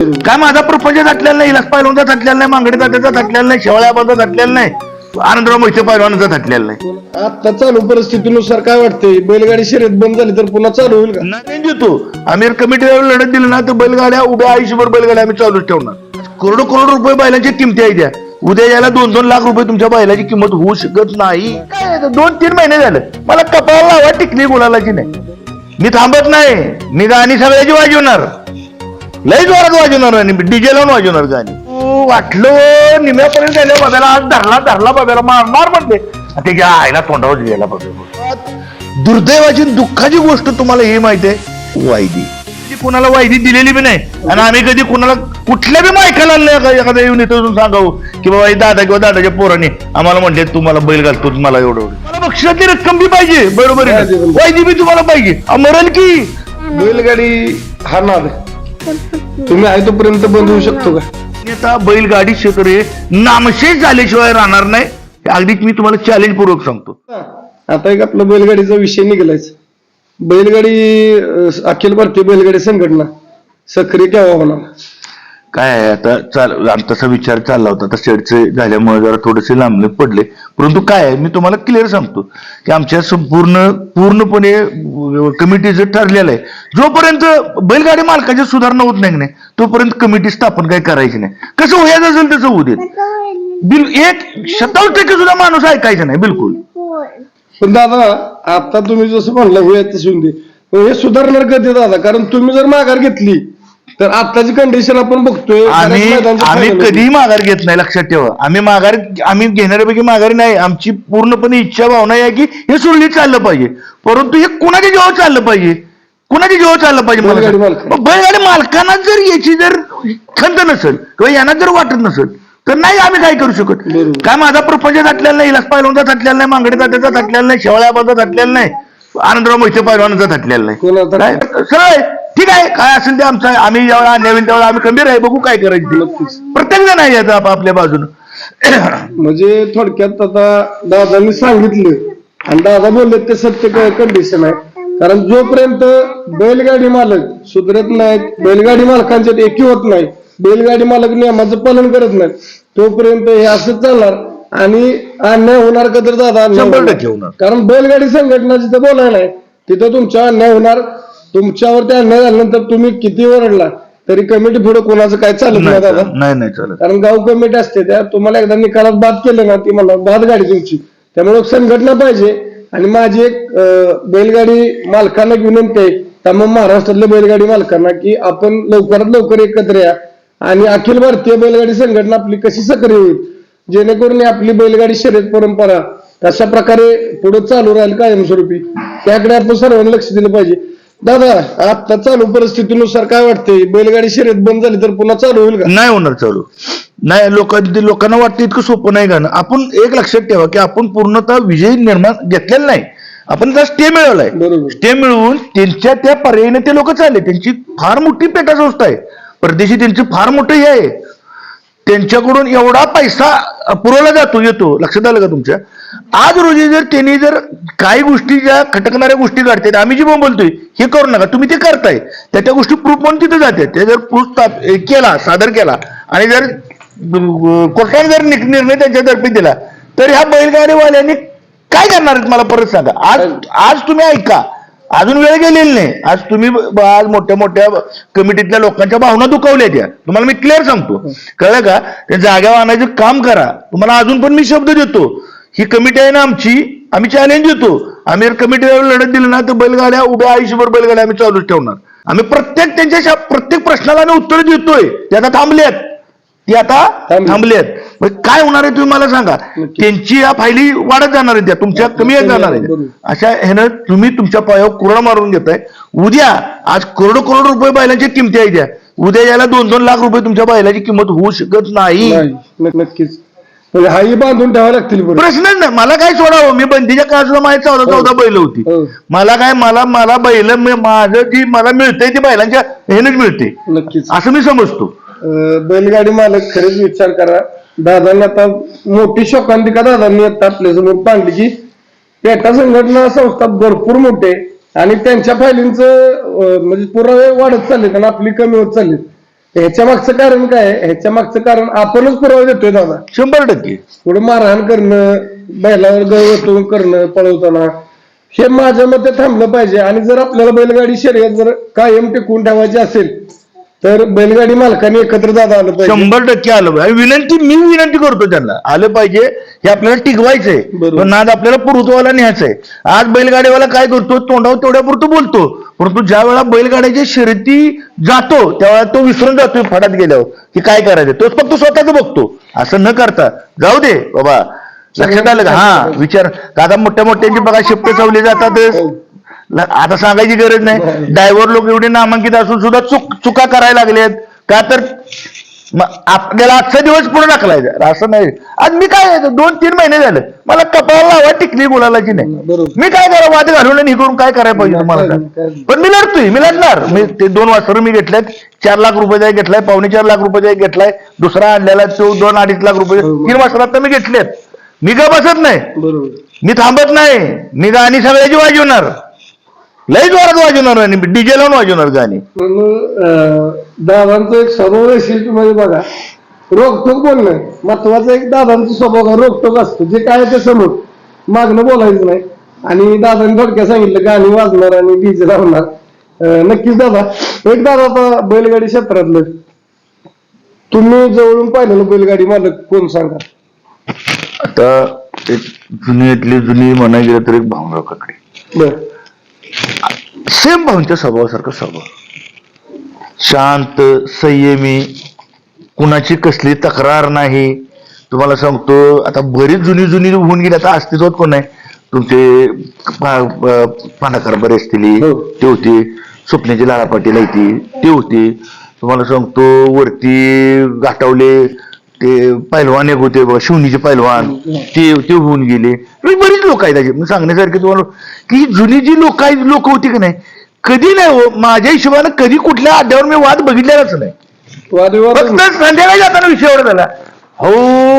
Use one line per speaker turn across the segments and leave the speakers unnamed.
काय माझा प्रपंच थाटलेला नाही? इलास पायलवानचा थाटलेला नाही मांगडी तात्याचा थाटलेला नाही शेवळ्याबाचा थाटलेला नाही आनंदराव मोहिते पायलवानचा थाटलेला नाही.
आता चालू परिस्थितीनुसार काय वाटतंय? बैलगाडी शर्यत बंद झाली तर पुन्हा चालू होईल का?
नाही देतो आम्ही कमिटीला लढत दिली ना तर बैलगाड्या उभ्या आयुष्यभर बैलगाड्या आम्ही चालूच ठेवणार. करोडो करोड रुपये बैलांची किमती आहे त्या उद्या याला दोन दोन लाख रुपये तुमच्या बैलाची किंमत होऊ शकत नाही. काय दोन तीन महिने झाले. मला कपाळाला लावा टिकली गुलालाची नाही. मी थांबत नाही. मी गाणी सगळ्याची वाजवणार लय जोरात वाजवणार आणि डीजे लावून वाजवणार गाणी. तू वाटलं निम्यापर्यंत गेल्या बाब्याला आज धरला धरला बाब्याला मारणार म्हणते. त्याच्या आईला तोंडावर गेला बाब्या दुर्दैवाची दुःखाची गोष्ट तुम्हाला हे माहिती आहे वायदी कोणाला वायदी दिलेली बी नाही. आणि आम्ही कधी कोणाला कुठल्या बी मायकाला नाही. एखाद्या येऊन इथं सांगावं की बाबा दादा किंवा दादाच्या पोराने आम्हाला म्हणले तुम्हाला बैल घालतो मला एवढं. मला बक्षिसाची रक्कम बी पाहिजे बरोबर. वायदी बी तुम्हाला पाहिजे. मरेल की.
बैलगाडी हा नाद तुम्ही आहे तोपर्यंत बंद होऊ शकतो का?
आता बैलगाडी क्षेत्र हे नामशेष झाल्याशिवाय राहणार नाही. हे अगदीच मी तुम्हाला चॅलेंज पूर्वक सांगतो
आता एक आपला बैलगाडीचा विषय निघालायच. बैलगाडी अखिल भारतीय बैलगाडी संघटना सक्रिय केव्हा होणार?
काय आहे आता? चाल तसा विचार चालला होता. आता शेडचे झाल्यामुळे जरा थोडेसे लांबले पडले. परंतु काय आहे मी तुम्हाला क्लिअर सांगतो की आमच्या संपूर्ण पूर्णपणे कमिटी जे ठरलेलं आहे जोपर्यंत बैलगाडी मालकाची सुधारणा होत नाही की नाही तोपर्यंत कमिटी स्थापन काही करायची नाही. कसं व्हायचं असेल तसं होऊ देत. बिल एक शतावन्न टक्के सुद्धा माणूस ऐकायचा नाही बिलकुल.
पण दादा आता तुम्ही जसं म्हणलं होय तसं होऊन दे. पण हे सुधारणार कधी दादा कारण तुम्ही जर माघार घेतली तर आताची कंडिशन आपण बघतोय
आम्ही आम्ही. कधीही माघार घेत नाही लक्षात ठेवा. आम्ही माघार आम्ही घेणाऱ्यापैकी माघारी नाही. आमची पूर्णपणे इच्छा भावना आहे की हे सुरळीत चाललं पाहिजे. परंतु हे कुणाच्या जेव्हा चाललं पाहिजे? कुणाच्या जेव्हा चाललं पाहिजे मला
बैलगाडी
मालकांना जर याची जर खंत नसेल किंवा यांना जर वाटत नसेल तर नाही आम्ही काय करू शकत. काय माझा प्रपंच थाटलेला नाही इलास पायलवानचा थाटलेला नाही मांगडी तात्याचा थाटलेला नाही शेवळ्याबाचा थाटलेला नाही आनंदराव मोहिते पायलवानचा थाटलेला नाही. सरळ आहे. ठीक आहे काय असेल ते आमचं. आम्ही जेव्हा नवीन तेव्हा आम्ही खंबीर आहे बघू काय करायचं. ते. प्रत्येक जण आहे याचा आपल्या बाजून
म्हणजे थोडक्यात आता दादांनी सांगितलं आणि दादा बोलले ते सत्य कंडिशन आहे कारण जोपर्यंत बैलगाडी मालक सुधरत नाहीत बैलगाडी मालकांच्यात एकी होत नाही बैलगाडी मालक नियमाचं पालन करत नाहीत तोपर्यंत हे असंच चालणार आणि अन्याय होणार का तर दादा अन्याय
शंभर
होणार.
टक्के होणार.
कारण बैलगाडी संघटना जिथं बोलायला आहे तिथं तुमचा अन्याय होणार तुमच्यावरती अन्याय झाल्यानंतर तुम्ही किती ओरडला तरी कमिटी पुढे कोणाचं काय चालत नाही दादा.
नाही नाही चालत.
कारण गाव कमिटी असते त्या तुम्हाला एकदा निकालात बाद केलं ना ती मला बाद गाडी तुमची. त्यामुळे संघटना पाहिजे. आणि माझी एक बैलगाडी मालकांना विनंती आहे. तमाम महाराष्ट्रातल्या बैलगाडी मालकांना की आपण लवकरात लवकर एकत्र या. आणि अखिल भारतीय बैलगाडी संघटना आपली कशी सक्रिय होईल? जेणेकरून आपली बैलगाडी शर्यत परंपरा तशा प्रकारे पुढे चालू राहील कायमस्वरूपी. त्याकडे आपण सर्वांनी लक्ष दिलं पाहिजे. दादा आता चालू परिस्थितीनुसार काय वाटतंय? बैलगाडी शर्यत बंद झाली तर पुन्हा चालू होईल का?
नाही होणार चालू. नाही लोक लोकांना वाटतं इतकं सोपं नाही गाणं. आपण एक लक्षात ठेवा की आपण पूर्णतः विजय निर्माण घेतलेला नाही. आपण त्याला स्टे मिळवलाय.
बरोबर.
स्टे मिळवून त्यांच्या त्या पर्यायाने ते लोक चालले. त्यांची फार मोठी पेटा संस्था आहे. परदेशी त्यांची फार मोठं हे आहे. त्यांच्याकडून एवढा पैसा पुरवला जातो येतो. लक्षात आलं का तुमच्या आज रोजी जर त्यांनी जर काही गोष्टी ज्या खटकणाऱ्या गोष्टी घडतात आम्ही जी बोलतोय हे करू नका. तुम्ही ते करताय. त्या त्या गोष्टी प्रूफ म्हणून तिथे जाते ते जर प्रूफ केला सादर केला आणि जर कोर्टाने जर निर्णय त्यांच्यातर्फे दिला तर ह्या बैलगाडीवाल्यांनी काय करणार मला परत सांगा. आज आज तुम्ही ऐका. अजून वेळ गेलेली नाही. आज तुम्ही आज मोठ्या मोठ्या कमिटीतल्या लोकांच्या भावना दुखावल्या त्या तुम्हाला मी क्लिअर सांगतो. कळलं का? ते जाग्यावर आणायचं काम करा. तुम्हाला अजून पण मी शब्द देतो. ही कमिटी आहे ना आमची. आम्ही चॅलेंज देतो. आम्ही जर कमिटीला लढत दिली ना तर बैलगाड्या उभ्या आयुष्यभर बैलगाड्या आम्ही चालूच ठेवणार. आम्ही प्रत्येक त्यांच्या प्रत्येक प्रश्नाला आम्ही उत्तर देतोय. ते आता थांबलेत. ती आता
थांबली.
थांबलेत. मग काय होणार आहे तुम्ही मला सांगा? त्यांची या फायली वाढत जाणार आहेत त्या तुमच्या कमी येत जाणार आहेत
बरोबर.
अशा ह्यानं तुम्ही तुमच्या पायावर कुरडा मारून घेताय. उद्या आज करोडो करोड रुपये बैलांची किमती आहे त्या. उद्या याला दोन दोन लाख रुपये तुमच्या बैलाची किंमत होऊ शकत नाही.
नाही नक्क- नक्कीच. म्हणजे हाही बांधून ठेवावं लागतील बरं.
प्रश्नच नाही. मला काय सोडावं? मी बंदीच्या काळात माझी चौदा चौदा बैल होती.
हो.
मला काय मला मला बैल मी- माझं जी मला मिळतंय ती बैलांच्या ह्यानेच मिळते.
नक्कीच.
असं मी समजतो.
अं, बैलगाडी मालक खरेच विचार करा. दादांनी आता मोठी शोकांतिका दादांनी आता आपल्यासमोर की पेटा संघटना संस्था भरपूर मोठे आणि त्यांच्या फायलींचं म्हणजे पुरावे वाढत चाललेत आणि आपली कमी होत चाललीत. ह्याच्या मागचं कारण काय? ह्याच्या मागचं कारण आपणच पुरावा देतोय दादा.
शंभर टक्के.
पुढे मारहाण करणं बैलावर गळवटून करणं पळवताना. हे माझ्या मते थांबलं पाहिजे. आणि जर आपल्याला बैलगाडी शर्यत जर कायम टिकवून ठेवायची असेल तर बैलगाडी मालकाने एकत्र दादा आलं पाहिजे.
शंभर टक्के आलं पाहिजे. विनंती मी विनंती करतो त्यांना. आलं पाहिजे हे आपल्याला टिकवायचंय.
बरोबर.
पण नाद आपल्याला पुरवतोवाला न्यायचंय. आज बैलगाडीवाला काय करतो तोंडावर तेवढ्या पुरतं बोलतो. परंतु ज्या वेळा बैलगाड्याच्या शर्यती जातो त्यावेळेला तो विसरून जातो फडात गेल्यावर. की काय करायचं? तोच फक्त स्वतःच बघतो. असं न करता. जाऊ दे बाबा. लक्षात आलं का? हा विचार. आता मोठ्या मोठ्यांची बघा शिफ्ट चवली जातात ल- आता सांगायची गरज नाही.
नाही.
ड्रायव्हर लोक एवढे नामांकित असून सुद्धा चुक चुका करायला लागलेत का तर आपल्याला आजचा दिवस पुढे टाकलाय असं नाही. आज मी काय दोन तीन महिने झाले. मला कपाळाला लावा टिकली बोलायची नाही.
बरोबर
मी काय करा वाद घालून आणि करून काय करायला पाहिजे तुम्हाला? पण मी लढतोय मी लढणार. मी ते दोन वासरं मी घेतल्यात. चार लाख रुपयाचा एक घेतलाय पावणे चार लाख रुपयाचा एक घेतलाय. दुसरा आणलेला तो दोन अडीच लाख रुपये. तीन वासरात तर मी घेतलेत मी का बसत नाही. मी थांबत नाही. मी गाणी सगळ्याची वाजवणार लई जोरात वाजवणार आणि डीजे लावून वाजवणार गाणी.
दादांचं एक स्वभाव वैशिष्ट्य म्हणजे बघा. रोखटोक बोलणं महत्त्वाचा एक दादांचा स्वभाव हा रोखटोक असतो. जे काय ते समोर मागणं बोलायचं नाही. आणि दादांनी थोडक्यात सांगितलं गाणी वाजणार आणि डीजे लावणार. नक्कीच दादा. एक दादा आता बैलगाडी क्षेत्रातलं. तुम्ही जवळून पाहिलेलं बैलगाडी मालक कोण सांगा?
आता एक जुनीतली जुनी म्हणा गेलं तर एक भाऊराव काकडे.
बर.
सेम भाऊंच्या स्वभावासारखा स्वभाव. शांत संयमी कुणाची कसली तक्रार नाही. तुम्हाला सांगतो आता बरीच जुनी जुनी होऊन गेली आता अस्तित्वात कोण आहे? तुमचे पानाकार बरे असतील.
हो.
ते होते स्वप्नाची लाला पाटील आहे ती ते होते. तुम्हाला सांगतो वरती गाठवले ते पैलवान एक होते बघा शिवणीचे पैलवान. ते ते होऊन गेले. म्हणजे बरीच लोक आहेत त्याचे. मी सांगण्यासारखे तुम्हाला की ही जुनी जी लोक आहेत लोक होती की नाही कधी नाही हो माझ्या हिशोबानं कधी कुठल्या अड्ड्यावर मी वाद बघितलेलाच नाही. फक्त संध्याकाळी जाताना विषय एवढा झाला. हो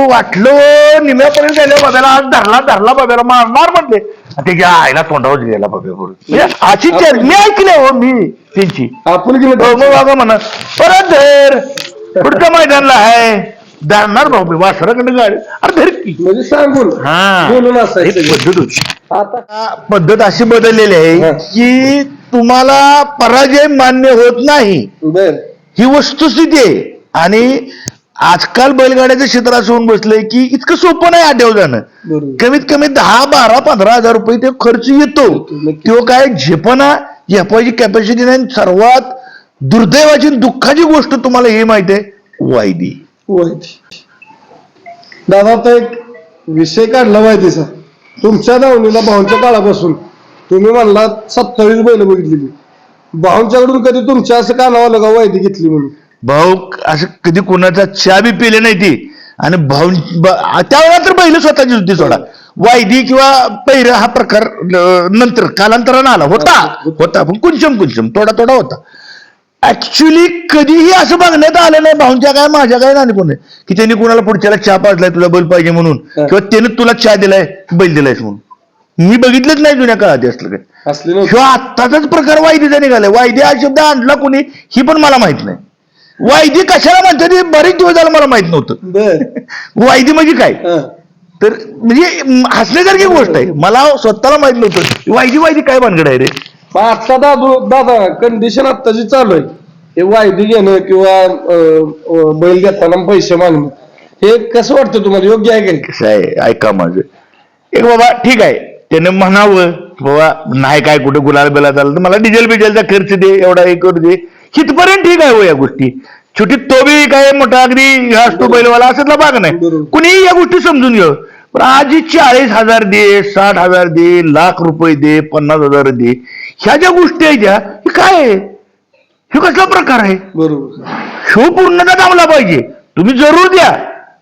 वाटलं निम्यापर्यंत गेल्या बाब्याला आज धरला धरला बाब्याला मारणार म्हणले. आणि त्याच्या आईला तोंडावर गेला बाब्या म्हणजे अशी चर्चा मी ऐकले हो मी त्यांची.
आपण
हो,
गेलो
मग बाबा म्हणा परत धर पुढच्या मैदानला आहे. धरणार भाऊ मी वासराकडे गाडी अरे धर की
म्हणजे सांगून.
हा.
बोलून असायचं
पद्धत होती.
आता
पद्धत अशी बदललेली आहे. की तुम्हाला पराजय मान्य होत नाही.
बर.
ही वस्तुस्थिती आहे. आणि आजकाल बैलगाड्याचं क्षेत्र असं होऊन बसलंय की इतकं सोपं नाही आड्यावर जाणं.
बरोबर.
कमीत कमी दहा बारा पंधरा हजार रुपये ते खर्च येतो.
नक्की.
तो काय झेपणा झेपायची कॅपॅसिटी नाही. सर्वात दुर्दैवाची आणि दुःखाची गोष्ट तुम्हाला हे माहिती आहे. वायदी.
वाईट दादा आता एक विषय काढला वायदीचा तुमच्या दावणीला भाऊंच्या काळापासून. तुम्ही म्हणला सत्तावीस बैल बघितलेली भाऊंच्याकडून कधी तुमच्या असं कानावं का वायदी घेतली म्हणून?
भाऊ असं कधी कोणाचा चहा बी पिले नाही ती. आणि भाऊ त्यावेळेला तर पहिलं स्वतःची होती सोडा. वायदी किंवा पैर हा प्रकार अं, नंतर कालांतरानं आला. होता. होता. पण कुंचम कुंचम. थोडा थोडा होता. ऍक्च्युली कधीही असं बघण्यात आलं नाही. भाऊंच्या काय माझ्या काय नाही कोणी की त्यांनी कोणाला पुढच्याला चहा पाजलाय तुला बैल पाहिजे म्हणून. किंवा त्याने तुला चहा दिलाय बैल दिलायस म्हणून. मी बघितलंच नाही जुन्या काळात असलं काय
असले नव्हते.
किंवा आत्ताचाच प्रकार वायदीचा निघालाय. वायदी हा शब्द आणला कोणी ही पण मला माहीत नाही. वायदी कशाला म्हणतात हे? बरेच दिवस झालं मला माहीत नव्हतं.
बर.
वायदी म्हणजे काय?
हा.
तर म्हणजे म, हसण्यासारखी गोष्ट आहे. मला स्वतःला माहीत नव्हतं. वायदी वायदी काय भानगड आहे रे?
आता दादू दादा कंडिशन आत्ताची चालू आहे. हे वायदी घेणं किंवा अं, बैल घेताना पैसे मागणं हे कसं वाटतं तुम्हाला? योग्य आहे का?
कसं आहे? ऐका माझं. एक बाबा ठीक आहे. त्याने म्हणावं बाबा नाही काय कुठे गुलाल बेला झालं तर मला डिझेल बिझेलचा खर्च दे एवढा हे करू दे. हितपर्यंत ठीक आहे हो या गोष्टी. छोटी तो बी काय मोठा अगदी हा असतो बैलवाला असतला भाग नाही.
बरोबर.
कुणीही या गोष्टी समजून घ्यावं. पण आज चाळीस हजार दे साठ हजार दे लाख रुपये दे पन्नास हजार दे ह्या ज्या गोष्टी आहेत ज्या हे काय आहे? हे कसला प्रकार आहे?
बरोबर.
शो पूर्णता दाबला पाहिजे. तुम्ही जरूर द्या.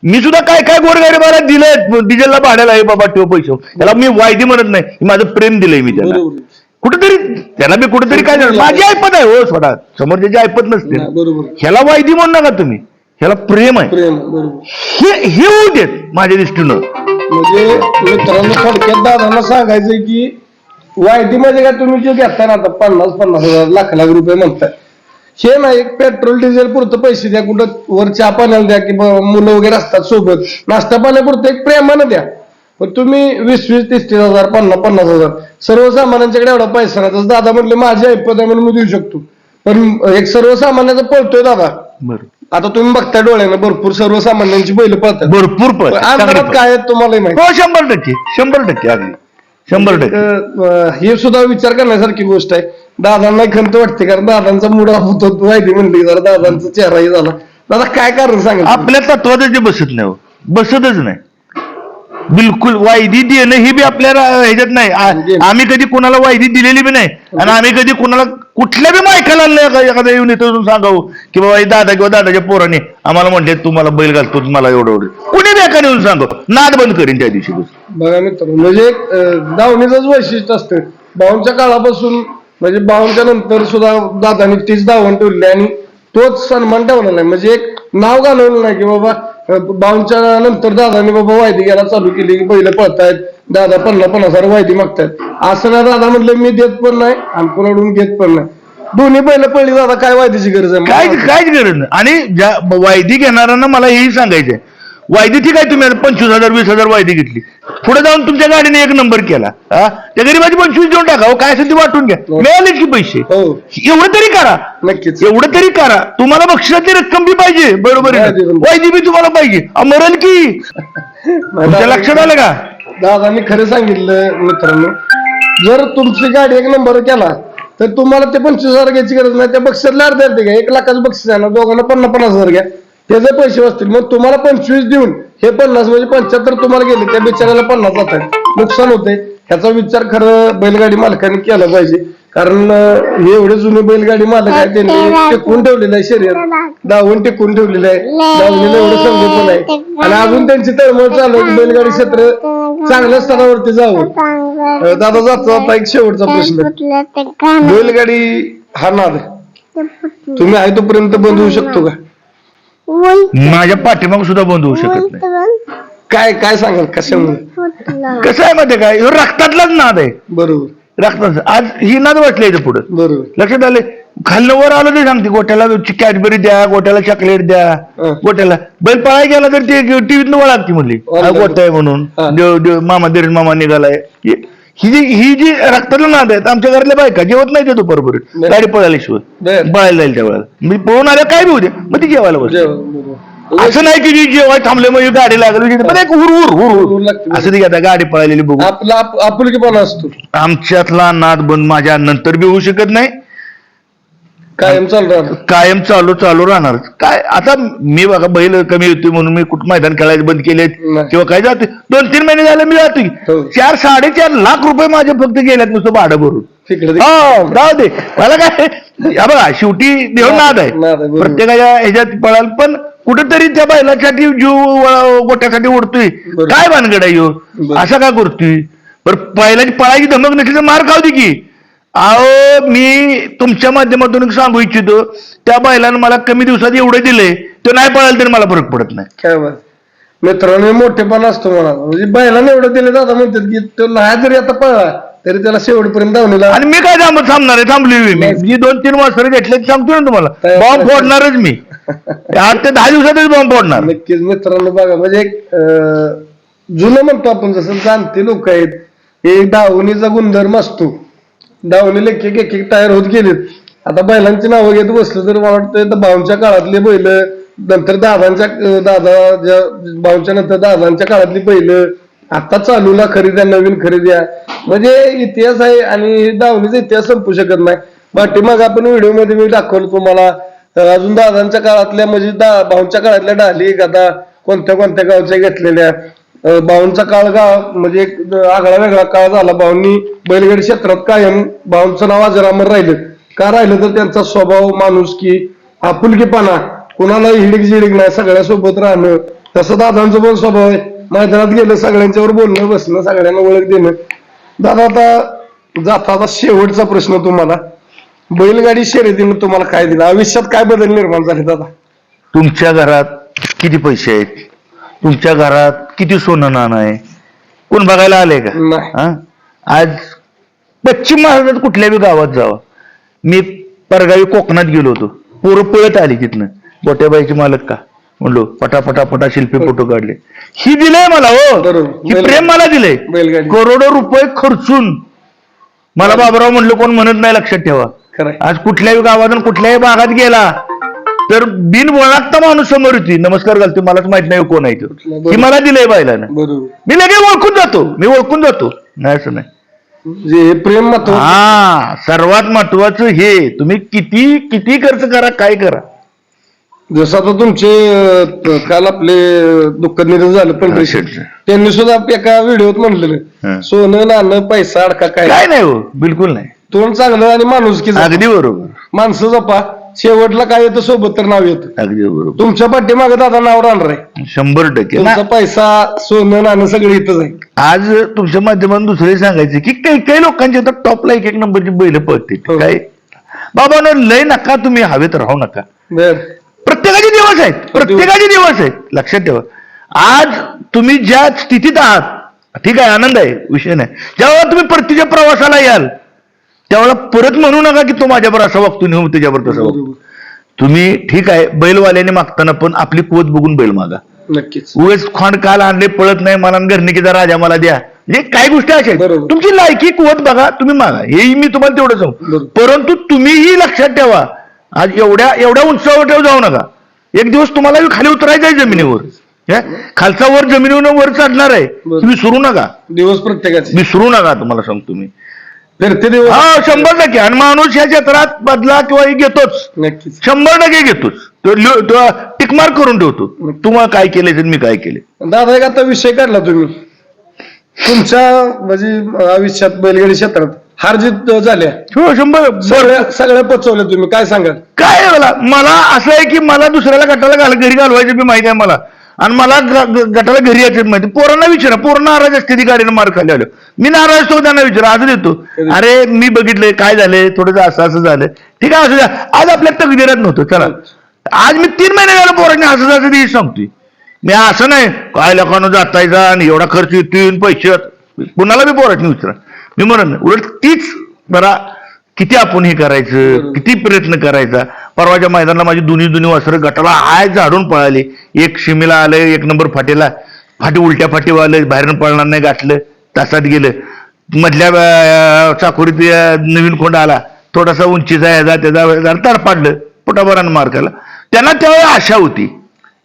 मी सुद्धा काय काय गोरगरिबाला दिलंय डिझेलला भाड्याला आहे बाबा ठेव पैसे. त्याला मी वायदी म्हणत नाही. हे माझं प्रेम दिलंय मी त्याला
बरोबर.
कुठेतरी त्याला मी कुठेतरी काय झालं? माझी ऐपत आहे हो स्वतः समोरच्याची ऐपत नसते
बरोबर.
ह्याला वायदी म्हणू नका तुम्ही. ह्याला प्रेम आहे.
प्रेम बरोबर.
हे हे होऊ देत माझ्या दृष्टीनं.
म्हणजे मित्रांनो थोडक्यात दादांना सांगायचंय की वायटी मध्ये काय तुम्ही जे घेताय ना आता पन्नास पन्नास हजार लाख लाख रुपये म्हणताय. हे नाही एक पेट्रोल डिझेल पुरतं पैसे द्या कुठं वर चहा पाण्याला द्या की मुलं वगैरे असतात सोबत. नाश्ता पाण्यापुरतं एक प्रेमानं द्या. पण तुम्ही वीस वीस तीस तीस हजार पन्नास पन्नास हजार सर्वसामान्यांच्याकडे एवढा पैसा नाही. तसं दादा म्हटले माझी ऐपत आहे म्हणून मी देऊ शकतो. पण एक सर्वसामान्याचा पळतोय दादा.
बरं.
आता तुम्ही बघताय डोळ्यानं भरपूर सर्वसामान्यांची बैल पळतात.
भरपूर
पण काय आहेत तुम्हालाही माहिती?
हो शंभर टक्के शंभर टक्के अगदी. शंभर टक्के.
अं, हे सुद्धा विचार करण्यासारखी गोष्ट आहे. दादांना खंत वाटते कारण दादांचा मूड ऑफ होतो माहिती म्हणली जरा दादांचा चेहराही झाला. दादा काय कारण सांगा
आपल्या तत्वातच ते बसत नाही हो. बसतच नाही. बिलकुल वायदी देणं ही बी आपल्या रा- ह्याच्यात नाही. आ- आम्ही कधी कोणाला वायदी दिलेली बी नाही. आणि आम्ही कधी कोणाला कुठल्या बी मायकाला नाही. एका- एखाद्या येऊन इथं सांगावं की बाबा हे दादा किंवा दादाच्या पोराने आम्हाला म्हणले तुम्हाला बैल घालतो मला एवढं एवढं. कुणी बी एका येऊन सांगावं. नाद बंद करीन त्या दिवशी.
बघा मित्र म्हणजे अं, दावणीचंच वैशिष्ट्य असतं. बावनच्या काळापासून म्हणजे बावनच्या नंतर सुद्धा दादानी तीच दावण ठेवली आणि तोच सन्मान ठेवला नाही. म्हणजे एक नाव घालवलं नाही की बाबा बावनच्या नंतर दादानी बाबा वायदी घ्यायला चालू केली. की बैल पळतायत. दादा पन्नास पन्नास हजार वायदी मागतायत. असं नाही दादा म्हटलं मी देत पण नाही आणि कोणाकडून घेत पण नाही. दोन्ही बैल पडली दादा काय वायदीची गरज आहे?
काय काहीच गरज नाही. आणि ज्या वायदी घेणाऱ्यांना मला हेही सांगायचंय. वायदी ठीक आहे तुम्ही. पंचवीस हजार वीस हजार वायदी घेतली. पुढे जाऊन तुमच्या गाडीने एक नंबर केला. हा? त्या गरीबाची पंचवीस देऊन टाका. हो, काय असेल ते वाटून घ्या. मिळालेच की पैसे.
हो.
एवढं तरी करा.
नक्कीच.
एवढं तरी करा. तुम्हाला बक्षिसाची रक्कम बी पाहिजे. बरोबर आहे
पाहिजे,
ना?
बरोबर.
वायदी बी तुम्हाला पाहिजे. अहो, मरल की? तुमच्या लक्षात आलं का?
दादांनी खरं सांगितलं मित्रांनो. जर तुमची गाडी एक नंबर केला तर तुम्हाला ते पंचवीस हजार घ्यायची गरज नाही. त्या बक्षिसाला अर्ध्या अर्धे घ्या. एक लाखाचं बक्षीस आहे ना दोघांना पन्नास पन्नास हजार घ्या. त्याचे पैसे वाचतील. मग तुम्हाला पंचवीस देऊन हे पन्नास म्हणजे पंच्याहत्तर तुम्हाला गेले त्या बिचाऱ्याला पन्नास जातात नुकसान होते ह्याचा विचार खरं बैलगाडी मालकाने केला पाहिजे. कारण हे एवढे जुने बैलगाडी मालक आहेत त्यांनी टिकून ठेवलेलं आहे शरीर दावून टिकून ठेवलेलं आहे. दावणीला एवढं संगोपन आहे. आणि अजून त्यांची तळमळ चालू आहे बैलगाडी क्षेत्र चांगल्या स्तरावरती जावं. दादा जातो आता एक शेवटचा प्रश्न. बैलगाडी हा नाद तुम्ही आहे तोपर्यंत बंद होऊ शकतो का?
माझ्या पाठीमाग सुद्धा बंद होऊ शकत नाही.
काय काय सांगाल? कशामुळे?
कसं आहे मध्ये काय ह्यो रक्तातलाच नाद आहे.
बरोबर.
रक्तात आज ही नाद वाटली इथं पुढं.
बरोबर.
लक्षात आले? खाल्लं वर आलं ते सांगते. गोट्याला कॅडबरी द्या गोट्याला चॉकलेट द्या. गोट्याला. बैल पळाय गेला तर ते टीव्हीत वळागती म्हणली.
वळागती.
हा गोटा आहे म्हणून. देव देव मामा दिर मामा निघालाय. ही जी ही जी रक्ताला नाद आहेत आमच्या घरातल्या बायका जेवत नाही ते दुपारभर
बरं.
गाडी पळाल्याशिवाय.
बर.
पळायला जाईल त्या वेळेला. मी पळून आल्या काय बी होते मग ती जेवायला बस
बरोबर.
असं नाही की जी जेवाय थांबले मग ही गाडी लागली पण एक हुर हुर हुर
हुर.
हुर
लागते.
असं ती आता गाडी पळालेली बघू.
आपला आप- आपुलकीपणा असतो.
आमच्यातला नाद बंद माझ्या नंतर बी होऊ शकत नाही.
कायम चालू राहतो
कायम चालू चालू राहणार काय आता मी बघा बैल कमी होती म्हणून मी कुठं मैदान खेळायचे बंद केलेत
नाही.
किंवा काय जाते दोन तीन महिने झाले मी जातो
हो.
चार साडेचार लाख रुपये माझे फक्त गेल्यात नुसतं भाडं भरून
तिकडे ते-
हो जाऊ दे मला काय बघा शेवटी देव नाद आहे
नाद आहे, बरोबर.
प्रत्येकाच्या ह्याच्यात पळाल पण कुठेतरी त्या बैलासाठी जीव गोट्यासाठी ओढतोय
बरोबर.
काय भानगड आहे ह्यो?
बरोबर.
असं का करतोय बरं बैलाची पळायची धमक नसली तर मार खाऊ दे की अहो मी तुमच्या माध्यमातून एक सांगू इच्छितो. त्या बैलानं मला कमी दिवसात एवढं दिलंय तो नाही पळाल तरी मला फरक पडत नाही.
काय बरं मित्रांनो मोठेपणा असतो मला म्हणजे बैलाने एवढं दिले दादा म्हणतात की तो नाही जरी आता पळला तरी त्याला शेवटपर्यंत धावणीला
आणि मी काय थांब थांबणार आहे थांबली मी. जी दोन तीन वाजता घेतले सांगतो ना तुम्हाला. बॉम्ब. फोडणारच मी. आठ ते दहा दिवसातच बॉम्ब फोडणार.
नक्कीच मित्रांनो बघा म्हणजे एक जुनं म्हणतो आपण जसं जाणते लोक आहेत. हे दावणीचा गुणधर्म असतो. डावलेले एक एक एक टायर होत गेलेत. आता बैलांची नावं घेत बसलं तर मला वाटतं तर भाऊंच्या काळातले बैल नंतर दादांच्या दादा ज्या नंतर दादांच्या काळातली बैल आता चालूला खरेद्या नवीन खरेद्या म्हणजे इतिहास आहे आणि दावणीचा इतिहास संपू शकत नाही. पाठीमाग आपण व्हिडिओमध्ये मी दाखवलं तुम्हाला. अजून दादांच्या काळातल्या म्हणजे दा भाऊंच्या काळातल्या डाली आता कोणत्या कोणत्या गावच्या घेतलेल्या. अं, काळ गाव म्हणजे एक आगळा वेगळा काळ झाला. बाऊंनी बैलगाडी क्षेत्रात कायम भाऊंचं नाव अजरामर राहिलं. का राहिलं तर त्यांचा स्वभाव माणूस की आपुलकीपणा कुणाला हिडिक झिडिक नाही सगळ्यासोबत राहणं. तसं दादांचं पण स्वभाव आहे. मैदानात गेलं सगळ्यांच्यावर बोलणं बसणं सगळ्यांना ओळख देणं. दादा आता जाता शेवटचा प्रश्न तुम्हाला. बैलगाडी शर्यतीनं तुम्हाला काय दिलं? आयुष्यात काय बदल निर्माण झाले दादा?
तुमच्या घरात किती पैसे आहेत? तुमच्या घरात किती सोनं नाणं आहे? कोण बघायला आले का?
नाही.
हा? आज पश्चिम महाराष्ट्रात कुठल्या बी गावात जावा. मी परगावी कोकणात गेलो होतो. पोरं पळत आली तिथनं. गोट्याबाईची मालक का? म्हणलो पटा पटा पटा शिल्पी फोटो काढले. ही दिलंय मला हो.
बरोबर.
ही प्रेम मला दिलंय.
बैलगाडी.
करोडो रुपये खर्चून. मला बाबराव म्हणलं कोण म्हणत नाही लक्षात ठेवा.
खरंय.
आज कुठल्याही गावातून कुठल्याही भागात गेला तर बिन वळखता माणूस समोर होती नमस्कार घालते मलाच माहीत नाही कोण आहे तो. ही मला दिलंय बायलानं.
बरोबर.
मी लगेच ओळखून जातो. मी ओळखून जातो. नाही असं नाही.
जे प्रेम
हा सर्वात महत्वाचं हे. तुम्ही किती किती खर्च करा काय करा?
जसं आता तुमचे काल आपले अं, दुःखद निधन झालं पंढरी शेठ. त्यांनी सुद्धा एका व्हिडिओत. म्हणलेलं सोनं नाणं पैसा अडका काय?
काय नाही हो. बिलकुल नाही.
तोंड चांगलं आणि माणूस की
अगदी बरोबर.
माणसं जपा. शेवटला काय येतं सोबत तर नाव येतं.
अगदी बरोबर.
तुमच्या पाठीमागे दादा नाव राहणार आहे.
शंभर टक्के. ना
पैसा सोनं नाणं सगळं इथंच आहे.
आज तुमच्या माध्यमातून दुसरे सांगायचे की काही काही लोकांच्या तर टॉपला एक एक नंबरची बैल पळते
हो.
काय? बाबा न लय नका तुम्ही हवेत राहू नका.
बर.
प्रत्येकाचे दिवस आहेत. प्रत्येकाचे दिवस आहेत. लक्षात ठेवा. आज तुम्ही ज्या स्थितीत आहात ठीक आहे आनंद आहे विषय नाही. जेव्हा तुम्ही परतीच्या प्रवासाला याल त्यावेळेला परत म्हणू नका की तो माझ्यावर असा वागतो नेहमी त्याच्यावर तसा वागतो. तुम्ही ठीक आहे बैलवाल्याने मागताना पण आपली कुवत बघून बैल मागा.
नक्कीच.
उगेच खोंड काल आणले पळत नाही मला घरनिकीचा राजा मला द्या. म्हणजे काही गोष्टी अशा आहेत.
बरोबर.
तुमची लायकी कुवत बघा तुम्ही मागा. हेही मी तुम्हाला तेवढं सांगू.
बरोबर.
परंतु तुम्हीही लक्षात ठेवा आज एवढ्या एवढ्या उंचावर ठेव जाऊ नका. एक दिवस तुम्हाला खाली उतरायचं आहे जमिनीवर. हे? खालचा वर जमिनीवर वर चढणार आहे.
बरोबर.
तुम्ही विसरू नका.
दिवस प्रत्येकाचे.
विसरू नका तुम्हाला सांगतो मी. हा शंभर टक्के. आणि माणूस ह्या क्षेत्रात बदला किंवा हे घेतोच.
नक्कीच.
शंभर टक्के घेतोच. तो लिह- तो टिकमार करून ठेवतो. तुम्हाला काय केले मी काय केले
दादा एक आता विषय काढला तुम्ही. तुमच्या म्हणजे आयुष्यात बैलगाडी क्षेत्रात हार जीत झाल्या.
हो शंभर.
सगळ्या सगळ्या पचवल्या तुम्ही. काय सांगाल?
काय आहे मला? मला असं आहे की मला दुसऱ्याला गटाला घाल घरी घालवायचं बी माहिती आहे मला. आणि मला ग- गटाला घरी यायचं माहिती पोरांना विचारा पोरं नाराज असते ती गाडीनं मार खाली आलो मी नाराज असतो त्यांना विचारा आज देतो. अरे मी बघितलंय काय झालंय थोडंसं असं असं झालं ठीक आहे असं आज आपल्या तकदीरात नव्हतं चला. आज मी तीन महिने झालं पोरांनी असं असं ते सांगतोय. मी असं नाही काय लोकांना जातायचा आणि एवढा खर्च येतोय पैसे कुणाला बी पोरांनी विचारा. मी म्हणून उलट तीच जरा किती आपण हे करायचं? किती प्रयत्न करायचा? परवाच्या मैदानाला माझी दोन्ही दोन्ही वस्त्र गटाला हाय झाडून पळाली. एक शिमीला आलं एक नंबर फाटीला. फाटी उलट्या फाटीवर आलं बाहेरनं पळणार नाही गाठलं तासात गेलं. मधल्या चाकोरीत नवीन कोंड आला. थोडासा उंचीचा याचा त्याचा जरा तडपाडलं पोटाभरानं मार खाला त्यांना त्यावेळी आशा होती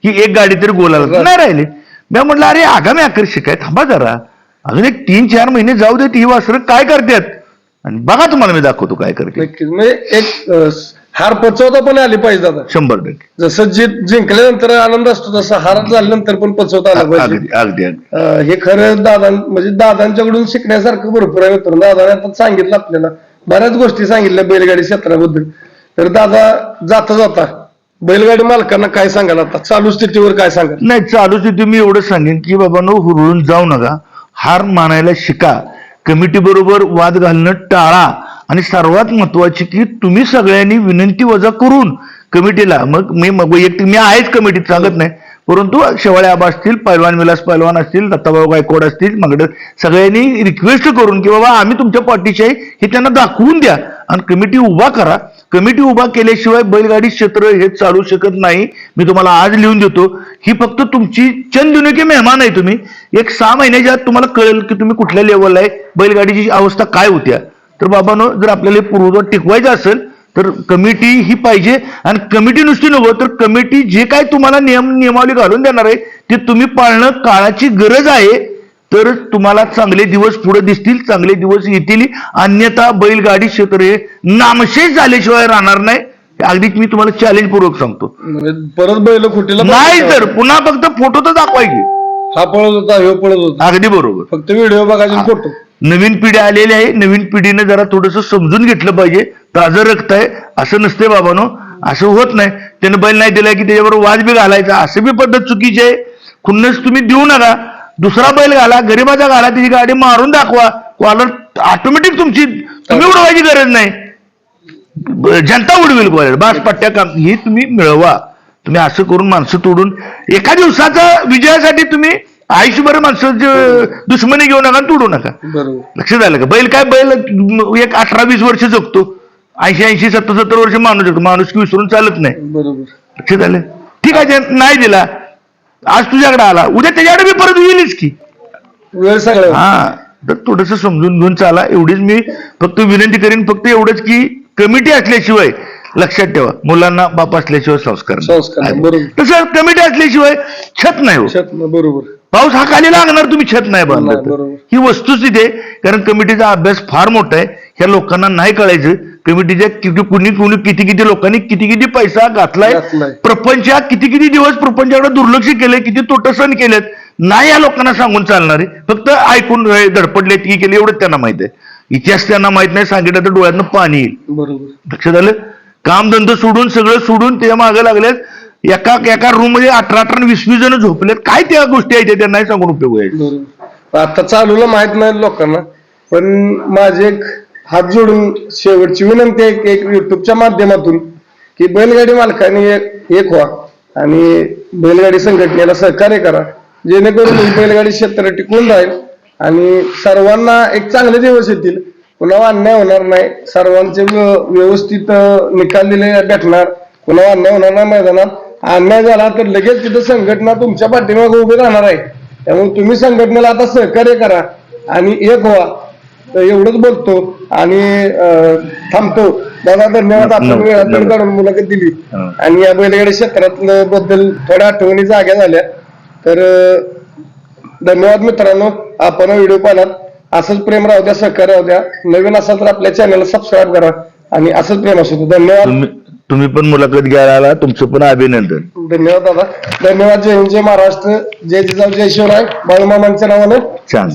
की एक गाडी तरी गोलाला नाही राहिली. मी म्हटलं अरे आगामी आकर्षक काय थांबा जरा. अजून एक तीन चार महिने जाऊ देत ही वासरं काय करतात? आणि बघा तुम्हाला मी दाखवतो काय करते.
नक्कीच. म्हणजे एक हार पचवता पण आली पाहिजे दादा.
शंभर टक्के.
जसं जीत जिंकल्यानंतर आनंद असतो तसं हार झाल्यानंतर पण पचवता आला पाहिजे.
अगदी अगदी अगदी.
अं, हे खरं दादा म्हणजे दादांच्याकडून शिकण्यासारखं भरपूर आहे मित्रांनो. दादाने आता सांगितलं आपल्याला. बऱ्याच गोष्टी सांगितल्या बैलगाडी क्षेत्राबद्दल. तर दादा जाता जाता बैलगाडी मालकांना काय सांगाल आता? चालू स्थितीवर काय सांगाल?
नाही चालू स्थिती मी एवढं सांगेन की बाबा नो हुरळून जाऊ नका. हार मानायला शिका. कमिटी बरोबर वाद घालणं टाळा. आणि सर्वात महत्वाची की तुम्ही सगळ्यांनी विनंती वजा करून कमिटीला मग मी मग वैयक्तिक मी आहेच कमिटीत सांगत नाही परंतु शेवाळे आबा असतील पैलवान विलास पैलवान असतील दत्ताभाऊ गायकवाड असतील मग सगळ्यांनी रिक्वेस्ट करून की बाबा आम्ही तुमच्या पाठीशी आहे हे त्यांना दाखवून द्या. आणि कमिटी उभा करा. कमिटी उभा केल्याशिवाय बैलगाडी क्षेत्र हे चालू शकत नाही. मी तुम्हाला आज लिहून देतो. ही फक्त तुमची चंदुनिके मेहमान आहे तुम्ही. एक सहा महिन्याच्या आत तुम्हाला कळेल की तुम्ही कुठल्या लेवलला आहे बैलगाडीची अवस्था काय होत्या. तर बाबानो जर आपल्याला हे टिकवायचं असेल तर कमिटी ही पाहिजे. आणि कमिटी नुसती नको तर कमिटी जे काय तुम्हाला नियम नियमावली घालून देणार आहे ते तुम्ही पाळणं काळाची गरज आहे. तरच तुम्हाला चांगले दिवस पुढे दिसतील चांगले दिवस येतील. अन्यथा बैलगाडी क्षेत्र हे नामशेष झाल्याशिवाय राहणार नाही. हे अगदीच मी तुम्हाला चॅलेंज पूर्वक सांगतो.
म्हणजे परत बैल खुटीला
नाही तर पुन्हा फक्त फोटो तर दाखवायचे.
हा पळत होता ह्यो पळत होता.
अगदी बरोबर.
फक्त व्हिडिओ बघायचे फोटो
नवीन पिढी आलेली आहे. नवीन पिढीने जरा थोडस समजून घेतलं पाहिजे. ताजं रक्त आहे. असं नसते बाबानो. असं होत नाही. त्यानं बैल नाही दिलाय की त्याच्याबरोबर वाज बी घालायचा. असं बी पद्धत चुकीची आहे. खुन्नस तुम्ही देऊ नका. दुसरा बैल घाला गरीबाचा घाला त्याची गाडी मारून दाखवा. कॉलर ऑटोमॅटिक तुमची तुम्ही उडवायची गरज नाही. जनता उडवेल कॉलर बास पट्ट्या काम हे तुम्ही मिळवा. तुम्ही असं करून माणसं तोडून एका दिवसाचा विजयासाठी तुम्ही आयुष्यभर माणसाचं दुश्मनी घेऊ नका आणि तोडू नका.
बरोबर.
लक्षात आलं का? बैल काय? बैल एक अठरा वीस वर्ष जगतो. ऐंशी ऐंशी सत्तर सत्तर वर्ष माणूस शकतो माणूस की विसरून चालत नाही.
बरोबर.
लक्षात आलं? ठीक आहे नाही दिला. आज तुझ्याकडे आला. उद्या त्याच्याकडे मी परत येईलच की.
वेळ सगळं.
हा. तर थोडस समजून घेऊन चाला. एवढीच मी फक्त विनंती करीन फक्त एवढंच की कमिटी असल्याशिवाय लक्षात ठेवा. मुलांना बाप असल्याशिवाय संस्कार नाही.
संस्कार नाही, बरोबर.
तसं कमिटी असल्याशिवाय छत नाही हो.
शेत बरोबर.
पाऊस हा खाली लागणार तुम्ही छत नाही बांधलं
नाही,
तर.
बरोबर.
ही वस्तुस्थिती आहे. कारण कमिटीचा अभ्यास फार मोठा आहे. ह्या लोकांना नाही कळायचं. कमिटीच्या किती कुणी कुणी किती किती लोकांनी किती किती पैसा घातलाय?
घातलाय.
प्रपंचात किती किती दिवस प्रपंचाकडे दुर्लक्ष केलंय किती तोटे सहन केलेत नाही या लोकांना सांगून चालणार आहे. फक्त ऐकून हे धडपडले की केले एवढंच त्यांना माहीत आहे. इतिहास त्यांना माहीत नाही सांगितलं तर डोळ्यातनं पाणी येईल.
बरोबर.
लक्षात आलं? कामधंदा सोडून सगळं सोडून त्याच्यामागे लागलेत. एका एका रूममध्ये अठरा अठरा वीस वीस जण झोपलेत. काय त्या गोष्टी आहेत त्या त्यांना नाही सांगून उपयोग आहे
बरोबर. आता चालूला माहीत नाही लोकांना पण माझे एक हात जोडून शेवटची विनंती आहे की एक युट्यूबच्या माध्यमातून की बैलगाडी मालकाने एक एक व्हा आणि बैलगाडी संघटनेला सहकार्य करा. जेणेकरून बैलगाडी क्षेत्र टिकून राहील आणि सर्वांना एक चांगले दिवस येतील. कुणावर अन्याय होणार नाही. सर्वांचे व्यवस्थित निकाल दिले भेटणार. कुणावर अन्याय होणार नाही मैदानात. अन्याय झाला तर लगेच तिथं संघटना तुमच्या पाठीमागे उभी राहणार आहे. त्यामुळे तुम्ही संघटनेला आता सहकार्य करा आणि एक व्हा. तर एवढंच बोलतो. आणि थांबतो. दादा धन्यवाद. आपण. वेळात वेळ काढून मुलाखत दिली. आणि या बैलगाडी क्षेत्रातलं बद्दल थोड्या आठवणी जाग्या झाल्या. तर धन्यवाद मित्रांनो. आपण व्हिडिओ पाहिलात असंच प्रेम राहू द्या सहकार्य राहू द्या. नवीन असाल तर आपल्या चॅनलला सबस्क्राईब करा. आणि असंच प्रेम असू धन्यवाद.
तुम्ही पण मुलाखत घ्यायला आला. तुमचं पण अभिनंदन.
धन्यवाद दादा. धन्यवाद. जय हिंद जय महाराष्ट्र. जय जिजाऊ जय शिवराय. बाळूमामांच्या नावानं.
छान.